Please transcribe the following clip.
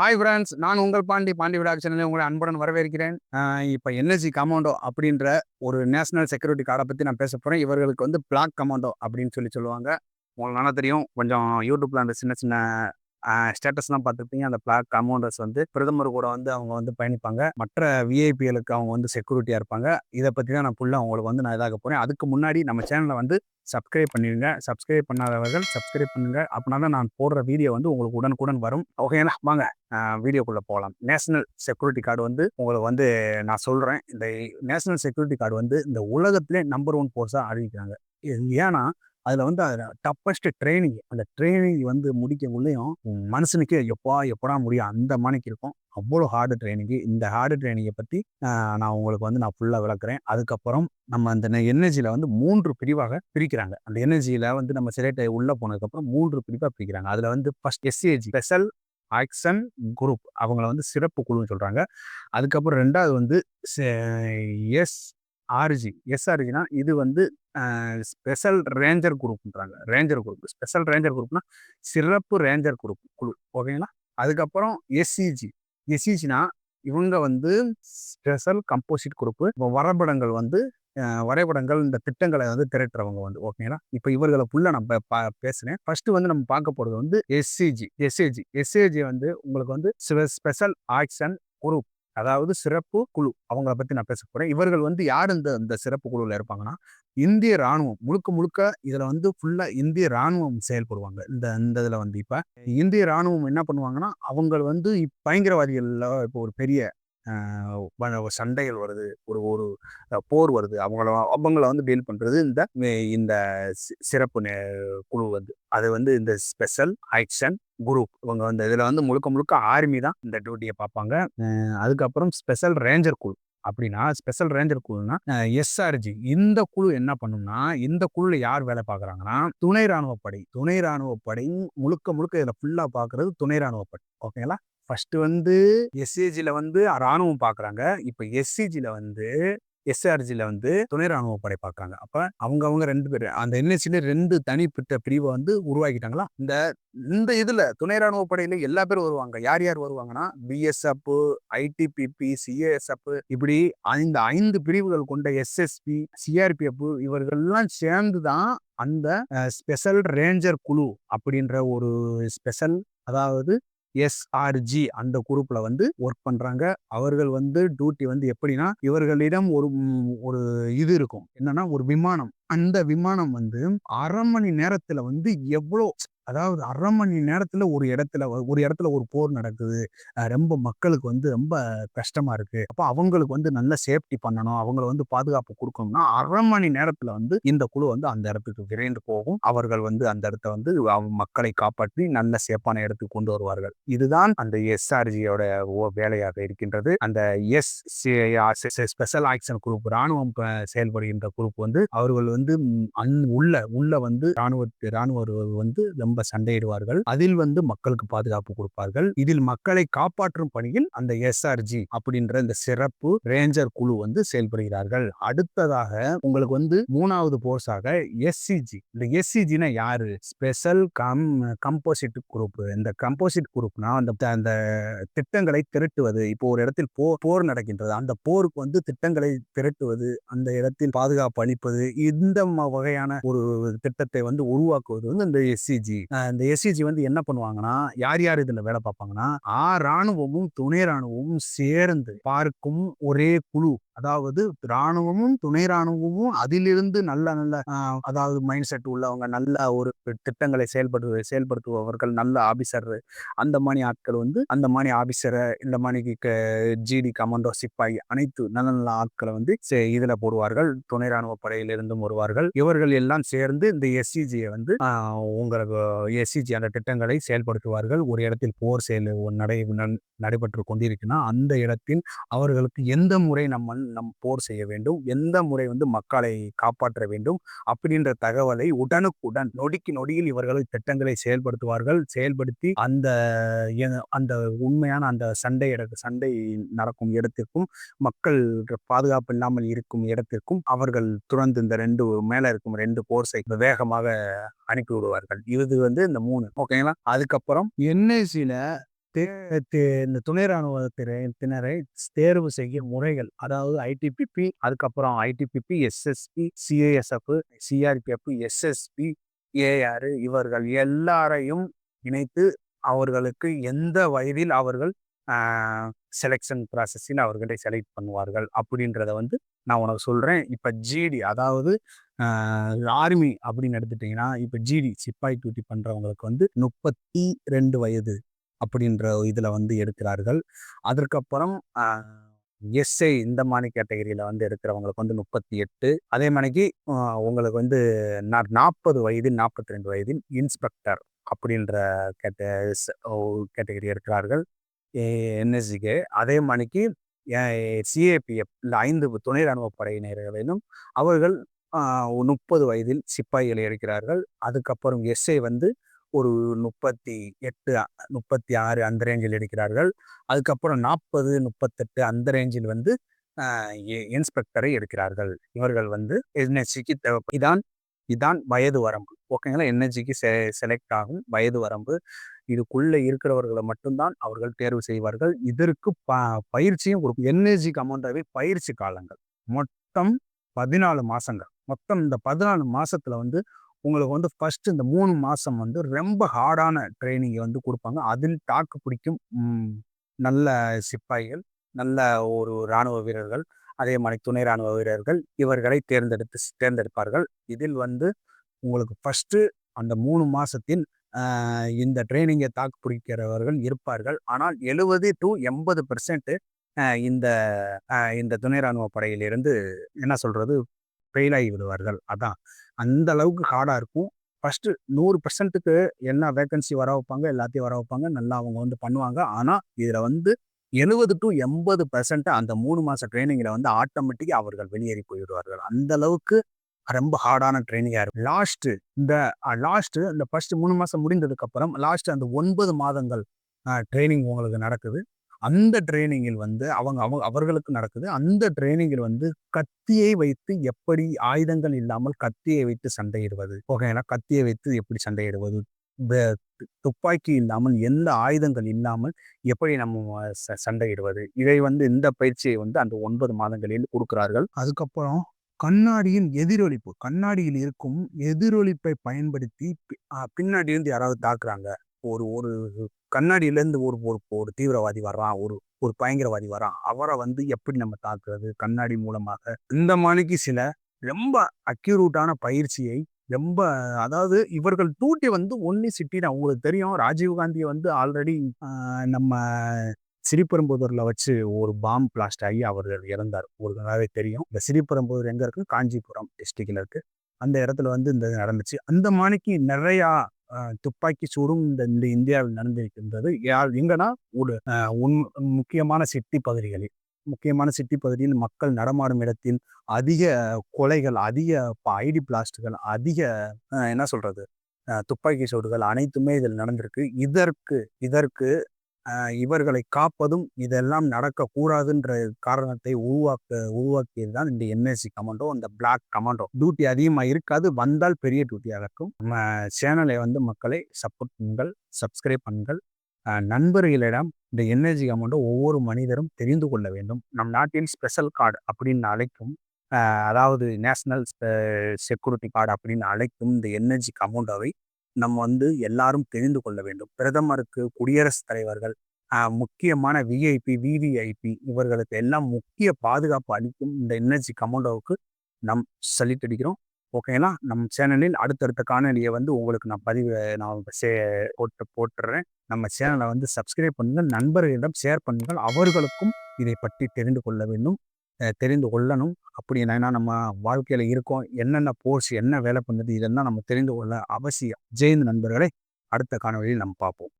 Hi friends நான் உங்கள் பாண்டி பாண்டி விழா சேனலில் உங்களை அன்புடன் வரவேற்கிறேன். இப்போ என்எஸ்சி கமாண்டோ அப்படின்ற ஒரு நேஷனல் செக்யூரிட்டி கார்டை பற்றி நான் பேச போகிறேன் இவர்களுக்கு வந்து பிளாக் கமாண்டோ அப்படின்னு சொல்லி சொல்லுவாங்க. உங்களுக்கு நல்லா தெரியும். கொஞ்சம் யூடியூப்பில் அந்த சின்ன சின்ன ஸ்டேட்டஸ்லாம் பார்த்துருப்பீங்க அந்த பிளாக் கமாண்டர்ஸ் வந்து பிரதமர் கூட வந்து அவங்க வந்து பயணிப்பாங்க. மற்ற விஐபிஎலுக்கு அவங்க வந்து செக்யூரிட்டியாக இருப்பாங்க. இதை பற்றி தான் நான் ஃபுல்லாக உங்களுக்கு வந்து நான் இதாக போகிறேன் அதுக்கு முன்னாடி நம்ம சேனலை வந்து சப்ஸ்கிரைப் பண்ணிடுங்க சப்ஸ்கிரைப் பண்ணாதவர்கள் சப்ஸ்கிரைப் பண்ணுங்க. அப்படின்னா தான் நான் போடுற வீடியோ வந்து உங்களுக்கு உடனுக்குடன் வரும். ஓகேங்களா வாங்க. வீடியோக்குள்ளே போகலாம். நேஷனல் செக்யூரிட்டி கார்டு வந்து உங்களுக்கு வந்து நான் சொல்கிறேன் இந்த நேஷனல் செக்யூரிட்டி கார்டு வந்து இந்த உலகத்திலே நம்பர் ஒன் கோர்ஸாக அறிவிக்கிறாங்க. இது ஏன்னா அதில் வந்து அதில் டஃபஸ்ட் ட்ரைனிங். அந்த ட்ரைனிங் வந்து முடிக்கக்குள்ளேயும் மனுஷனுக்கு எப்பா எப்படா முடியும்? அந்த மணிக்கு இருக்கும். அவ்வளோ ஹார்டு ட்ரைனிங்கு. இந்த ஹார்டு ட்ரைனிங்கை பற்றி நான் உங்களுக்கு வந்து நான் ஃபுல்லாக விளக்குறேன். அதுக்கப்புறம் நம்ம அந்த எனர்ஜியில் வந்து மூன்று பிரிவாக பிரிக்கிறாங்க. அந்த எனர்ஜியில் வந்து நம்ம சிலேட்டை உள்ளே போனதுக்கப்புறம் மூன்று பிரிவாக பிரிக்கிறாங்க. அதில் வந்து first SCAG special action group அவங்கள வந்து சிறப்பு குழுன்னு சொல்கிறாங்க அதுக்கப்புறம் ரெண்டாவது வந்து எஸ் ஆர்ஜி எஸ்ஆர்ஜினா இது வந்து special ranger குரூப்ன்றாங்க. Ranger group. Special ranger குரூப்னா சிறப்பு ரேஞ்சர் குரூப் குழு. ஓகேங்களா? அதுக்கப்புறம் எஸ்சிஜி எஸ்சிஜினா இவங்க வந்து ஸ்பெஷல் கம்போசிட் குரூப்பு. இப்போ வரைபடங்கள் வந்து வரைபடங்கள் இந்த திட்டங்களை வந்து திரட்டுறவங்க வந்து ஓகேங்களா? இப்போ இவர்களை ஃபுல்லாக நம்ம பேசுகிறேன் ஃபர்ஸ்ட் வந்து நம்ம பார்க்க போகிறது வந்து எஸ்சிஜி எஸ்ஏஜி எஸ்ஏஜி வந்து உங்களுக்கு வந்து ஸ்பெஷல் ஆக்ஷன் குரூப். அதாவது சிறப்பு குழு. அவங்கள பற்றி நான் பேச போகிறேன் இவர்கள் வந்து யார் இந்த இந்த சிறப்பு குழுவில் இருப்பாங்கன்னா இந்திய ராணுவம். முழுக்க முழுக்க இதில் வந்து ஃபுல்லாக இந்திய ராணுவம் செயல்படுவாங்க. இந்த இந்த இதில் வந்து இப்போ இந்திய ராணுவம் என்ன பண்ணுவாங்கன்னா அவங்க வந்து பயங்கரவாதிகளில் இப்போ ஒரு பெரிய சண்டைகள் வருது ஒரு ஒரு போர் வருது. அவங்கள அவங்கள வந்து டீல் பண்ணுறது இந்த இந்த சிறப்பு குழு வந்து. அது வந்து இந்த ஸ்பெஷல் ஆக்ஷன் குரூப். இவங்க வந்து இதில் வந்து முழுக்க முழுக்க ஆர்மி தான் இந்த டியூட்டியை பார்ப்பாங்க. அதுக்கப்புறம் ஸ்பெஷல் ரேஞ்சர் குழு. அப்படின்னா ஸ்பெஷல் ரேஞ்சர் குழுனா எஸ்ஆர்ஜி. இந்த குழு என்ன பண்ணும்னா இந்த குழுல யார் வேலை பார்க்குறாங்கன்னா துணை ராணுவப்படை. துணை ராணுவப்படை முழுக்க முழுக்க இதில் ஃபுல்லாக பார்க்குறது துணை ராணுவப்படை. ஓகேங்களா? ஃபர்ஸ்ட் வந்து எஸ்ஏஜில வந்து ராணுவம் பாக்குறாங்க. இப்ப எஸ்சிஜில வந்து எஸ்ஆர்ஜில வந்து துணை ராணுவ படை பார்க்காங்க அப்ப அவங்க அவங்க ரெண்டு பேர் அந்த என்எஸ்சில ரெண்டு தனிப்பட்ட பிரிவை வந்து உருவாக்கிட்டாங்களா? இந்த இந்த இதுல துணை ராணுவ படையில எல்லா பேரும் வருவாங்க. யார் யார் வருவாங்கன்னா பிஎஸ்எஃப் ஐடிபிபி சிஏஎஸ்எஃப் இப்படி இந்த ஐந்து பிரிவுகள் கொண்ட எஸ்எஸ்பி சிஆர்பிஎஃப் இவர்கள்லாம் சேர்ந்து தான் அந்த ஸ்பெஷல் ரேஞ்சர் குழு அப்படின்ற ஒரு ஸ்பெஷல் அதாவது எஸ்ஆர்ஜி அந்த குரூப்ல வந்து ஒர்க் பண்றாங்க. அவர்கள் வந்து டியூட்டி வந்து எப்படின்னா இவர்களிடம் ஒரு ஒரு இது இருக்கும். என்னன்னா ஒரு விமானம். அந்த விமானம் வந்து அரை மணி நேரத்துல வந்து எவ்வளோ அதாவது அரை மணி நேரத்துல ஒரு இடத்துல ஒரு இடத்துல ஒரு போர் நடக்குது. ரொம்ப மக்களுக்கு வந்து ரொம்ப கஷ்டமா இருக்கு. அப்ப அவங்களுக்கு வந்து நல்ல சேஃப்டி பண்ணணும். அவங்களை வந்து பாதுகாப்பு கொடுக்கணும்னா அரை மணி நேரத்துல வந்து இந்த குழு வந்து அந்த இடத்துக்கு விரைந்து போகும். அவர்கள் வந்து அந்த இடத்த வந்து மக்களை காப்பாற்றி நல்ல சேஃபான இடத்துக்கு கொண்டு வருவார்கள். இதுதான் அந்த எஸ்ஆர்ஜியோட வேலையாக இருக்கின்றது. அந்த எஸ் ஸ்பெஷல் ஆக்ஷன் குரூப் ராணுவம் செயல்படுகின்ற குரூப் வந்து அவர்கள் வந்து உள்ள உள்ள வந்து ராணுவ ராணுவ வந்து ரொம்ப சண்டையிடுவார்கள். அதில் வந்து மக்களுக்கு பாதுகாப்பு கொடுப்பார்கள். இதில் மக்களை காப்பாற்றும் பணியில் அந்த எஸ்ஆர்ஜி அப்படின்ற இந்த சிறப்பு ரேஞ்சர் குழு வந்து செயல்படுகிறார்கள். அடுத்ததாக உங்களுக்கு வந்து மூணாவது போர்ஸாக எஸ்சிஜி இந்த எஸ்சிஜினா யாரு? ஸ்பெஷல் கம் கம்போசிட் குரூப் இந்த கம்போசிட் குரூப்னா அந்த அந்த திட்டங்களை திரட்டுவது. இப்போ ஒரு இடத்தில் போர் போர் நடக்கின்றது. அந்த போருக்கு வந்து திட்டங்களை திரட்டுவது. அந்த இடத்தில் பாதுகாப்பு அளிப்பது. இந்த வகையான ஒரு திட்டத்தை வந்து உருவாக்குவது வந்து இந்த எஸ்சிஜி இந்த எஸ்சிஜி வந்து என்ன பண்ணுவாங்கன்னா யார் யார் இதுல வேலை பார்ப்பாங்கன்னா ஆ ராணுவமும் துணை ராணுவமும் சேர்ந்து பார்க்கும் ஒரே குழு. அதாவது ராணுவமும் துணை ராணுவமும் அதிலிருந்து நல்ல நல்ல அதாவது மைண்ட் செட் உள்ளவங்க நல்ல ஒரு திட்டங்களை செயல்படு செயல்படுத்துபவர்கள் நல்ல ஆபிசர் அந்த மாதிரி ஆட்கள் வந்து அந்த மாதிரி ஆபிசரை இந்த மாதிரி ஜிடி கமாண்டோ சிப்பாய் அனைத்து நல்ல நல்ல ஆட்களை வந்து இதுல போடுவார்கள். துணை ராணுவ படையிலிருந்தும் வருவார்கள். இவர்கள் எல்லாம் சேர்ந்து இந்த எஸ்சிஜியை வந்து உங்களுக்கு எஸ்சிஜி அந்த திட்டங்களை செயல்படுத்துவார்கள். ஒரு இடத்தில் போர் செயல் நடை நடைபெற்று கொண்டிருக்குன்னா அந்த இடத்தில் அவர்களுக்கு எந்த முறை நம்ம நம் போர் செய்ய வேண்டும். எந்த முறை வந்து மக்களை காப்பாற்ற வேண்டும். அப்படின்ற தகவலை உடனுக்குடன் நொடிக்கு நொடியில் இவர்கள் திட்டங்களை செயல்படுத்துவார்கள். செயல்படுத்தி அந்த அந்த உண்மையான அந்த சண்டை இட சண்டை நடக்கும் இடத்திற்கும் மக்கள் பாதுகாப்பு இல்லாமல் இருக்கும் இடத்திற்கும் அவர்கள் துறந்து இந்த ரெண்டு மேல இருக்கும் ரெண்டு போர்ஸை வேகமாக அனுப்பி விடுவார்கள். இது வந்து இந்த மூணு. ஓகேங்களா? அதுக்கப்புறம் என்ஐசியில இந்த துணை ராணுவத்தினரை தேர்வு செய்யும் முறைகள். அதாவது ஐடிபிபி அதுக்கப்புறம் ITBP SSB CASF CRPF SSB AR இவர்கள் எல்லாரையும் இணைத்து அவர்களுக்கு எந்த வயதில் அவர்கள் செலெக்ஷன் ப்ராசஸில் அவர்களை செலக்ட் பண்ணுவார்கள் அப்படின்றத வந்து நான் உனக்கு சொல்கிறேன் இப்போ ஜிடி அதாவது ஆர்மி அப்படின்னு எடுத்துட்டிங்கன்னா இப்போ ஜிடி சிப்பாய் டியூட்டி பண்ணுறவங்களுக்கு வந்து முப்பத்தி ரெண்டு வயது. அப்படின்ற இதில் வந்து எடுக்கிறார்கள். அதற்கப்புறம் எஸ்ஐ இந்த மாதிரி கேட்டகரியில் வந்து எடுக்கிறவங்களுக்கு வந்து முப்பத்தி எட்டு. அதே மாதிரிக்கு உங்களுக்கு வந்து நாற்பது வயது நாற்பத்தி ரெண்டு வயதில் இன்ஸ்பெக்டர் அப்படின்ற கேட்ட கேட்டகரி இருக்கிறார்கள் என்எஸ்ஜிக்கு அதே மணிக்கு சிஏபிஎஃப் இல்லை ஐந்து துணை ராணுவ படையினர்களும் அவர்கள் முப்பது வயதில் சிப்பாய்களை இருக்கிறார்கள் அதுக்கப்புறம் எஸ்ஐ வந்து ஒரு முப்பத்தி எட்டு முப்பத்தி ஆறு அந்த ரேஞ்சில் எடுக்கிறார்கள். அதுக்கப்புறம் நாற்பது முப்பத்தெட்டு அந்த ரேஞ்சில் வந்து இன்ஸ்பெக்டரை எடுக்கிறார்கள். இவர்கள் வந்து என்எஸ்சிக்கு தேவை. இதான் இதான் வயது வரம்பு. ஓகேங்களா என்எஸ்சிக்கு செ செலக்ட் ஆகும் வயது வரம்பு. இதுக்குள்ளே இருக்கிறவர்களை மட்டும்தான் அவர்கள் தேர்வு செய்வார்கள். இதற்கு ப பயிற்சியும் கொடுக்கும். என்எஸ்ஜி அமௌண்டாகவே பயிற்சி காலங்கள். மொத்தம் பதினாலு மாதங்கள் மொத்தம் இந்த பதினாலு மாதத்தில் வந்து உங்களுக்கு வந்து ஃபர்ஸ்ட் இந்த மூணு மாதம் வந்து ரொம்ப ஹார்டான ட்ரைனிங்கை வந்து கொடுப்பாங்க. அதில் தாக்கு பிடிக்கும். நல்ல சிப்பாய்கள் நல்ல ஒரு இராணுவ வீரர்கள் அதே மாதிரி துணை இராணுவ வீரர்கள் இவர்களை தேர்ந்தெடுத்து தேர்ந்தெடுப்பார்கள். இதில் வந்து உங்களுக்கு ஃபஸ்ட்டு அந்த மூணு மாதத்தின் இந்த ட்ரைனிங்கை தாக்கு பிடிக்கிறவர்கள் இருப்பார்கள். ஆனால் எழுபது டு எண்பது பெர்சன்ட்டு இந்த இந்த துணை இராணுவ படையிலிருந்து என்ன சொல்கிறது ஃபெயில் ஆகி விடுவார்கள். அதான். அந்த அளவுக்கு ஹார்டாக இருக்கும். ஃபஸ்ட்டு நூறு பர்சன்ட்டுக்கு என்ன வேக்கன்சி வர வைப்பாங்க எல்லாத்தையும் வர வைப்பாங்க. நல்லா அவங்க வந்து பண்ணுவாங்க. ஆனால் இதில் வந்து எழுபது டு எண்பது பர்சன்ட் அந்த மூணு மாத ட்ரைனிங்கில் வந்து ஆட்டோமேட்டிக்காக அவர்கள் வெளியேறி போயிடுவார்கள். அந்த அளவுக்கு ரொம்ப ஹார்டான ட்ரைனிங்காக இருக்கும். லாஸ்ட்டு இந்த லாஸ்ட்டு இந்த ஃபஸ்ட்டு மூணு மாதம் முடிந்ததுக்கப்புறம் லாஸ்ட்டு அந்த ஒன்பது மாதங்கள் ட்ரைனிங் உங்களுக்கு நடக்குது. அந்த ட்ரைனிங்கில் வந்து அவங்க அவங்க அவர்களுக்கு நடக்குது. அந்த ட்ரைனிங்கில் வந்து கத்தியை வைத்து எப்படி ஆயுதங்கள் இல்லாமல் கத்தியை வைத்து சண்டையிடுவது ஓகேங்களா கத்தியை வைத்து எப்படி சண்டையிடுவது துப்பாக்கி இல்லாமல் எந்த ஆயுதங்கள் இல்லாமல் எப்படி நம்ம சண்டையிடுவது இதை வந்து இந்த பயிற்சியை வந்து அந்த ஒன்பது மாதங்களில் கொடுக்கிறார்கள். அதுக்கப்புறம் கண்ணாடியின் எதிரொலிப்பு கண்ணாடியில் இருக்கும் எதிரொலிப்பை பயன்படுத்தி பின்னாடி இருந்து யாராவது தாக்குறாங்க. ஒரு ஒரு கண்ணாடியிலேருந்து ஒரு ஒரு ஒரு தீவிரவாதி வர்றான். ஒரு ஒரு பயங்கரவாதி வரான் அவரை வந்து எப்படி நம்ம தாக்குறது? கண்ணாடி மூலமாக. இந்த மாதிரிக்கு சில ரொம்ப அக்யூரூட்டான பயிற்சியை ரொம்ப அதாவது இவர்கள் டூட்டி வந்து ஒன்லி சிட்டின்னு அவங்களுக்கு தெரியும் ராஜீவ்காந்தியை வந்து ஆல்ரெடி நம்ம சிறிபெரும்புதூரில் வச்சு ஒரு பாம் பிளாஸ்ட் ஆகி அவர்கள் இறந்தார். ஒரு தெரியும். இந்த சிறிபெரும்புதூர் எங்கே இருக்குது காஞ்சிபுரம் டிஸ்ட்ரிக்டில் இருக்குது அந்த இடத்துல வந்து இந்த நடந்துச்சு. அந்த மாணிக்கு நிறையா துப்பாக்கி சூடும் இந்த இந்த இந்தியாவில் நடந்திருக்கின்றது. யார் எங்கன்னா ஒரு உண் முக்கியமான சிட்டி பகுதிகளில். முக்கியமான சிட்டி பகுதியில் மக்கள் நடமாடும் இடத்தில் அதிக கொலைகள் அதிக ஐடி பிளாஸ்டுகள் அதிக என்ன சொல்றது துப்பாக்கி சூடுகள் அனைத்துமே இதில் நடந்திருக்கு. இதற்கு இதற்கு இவர்களை காப்பதும் இதெல்லாம் நடக்கக்கூடாதுன்ற காரணத்தை உருவாக்க உருவாக்கியது தான் இந்த என்எஸ்சி கமாண்டோ இந்த பிளாக் கமாண்டோ டியூட்டி அதிகமாக இருக்காது வந்தால் பெரிய டியூட்டியாக இருக்கும். நம்ம சேனலை வந்து மக்களை சப்போர்ட் பண்ணுங்கள் சப்ஸ்கிரைப் பண்ணுங்கள். நண்பர்களிடம் இந்த என்எஸ்சி கமாண்டோ ஒவ்வொரு மனிதரும் தெரிந்து கொள்ள வேண்டும். நம் நாட்டின் ஸ்பெஷல் கார்டு அப்படின்னு அழைக்கும் அதாவது நேஷனல் செக்யூரிட்டி கார்டு அப்படின்னு அழைக்கும் இந்த என்எஸ்சி கமாண்டோவை நம்ம வந்து எல்லாரும் தெரிந்து கொள்ள வேண்டும். பிரதமருக்கு குடியரசுத் தலைவர்கள் முக்கியமான விஐபி விவிஐபி இவர்களுக்கு எல்லாம் முக்கிய பாதுகாப்பு அளிக்கும் இந்த எனர்ஜி கமாண்டோவுக்கு நம் சலிட் ஓகேங்களா நம் சேனலில் அடுத்தடுத்த காணொலியை வந்து உங்களுக்கு நான் பதிவு நான் சே போட்டு போட்டுறேன். நம்ம சேனலை வந்து சப்ஸ்கிரைப் பண்ணுங்கள் நண்பர்களிடம் ஷேர் பண்ணுங்கள் அவர்களுக்கும் இதை பற்றி தெரிந்து கொள்ள வேண்டும். தெரிந்து கொள்ளணும். அப்படி என்னன்னா நம்ம வாழ்க்கையில் இருக்கோம். என்னென்ன போர்ஸ் என்ன வேலை பண்ணுது இதெல்லாம் நம்ம தெரிந்து கொள்ள அவசியம். ஜெயந்த் நண்பர்களை அடுத்த காணொலியில் நம்ம பார்ப்போம்.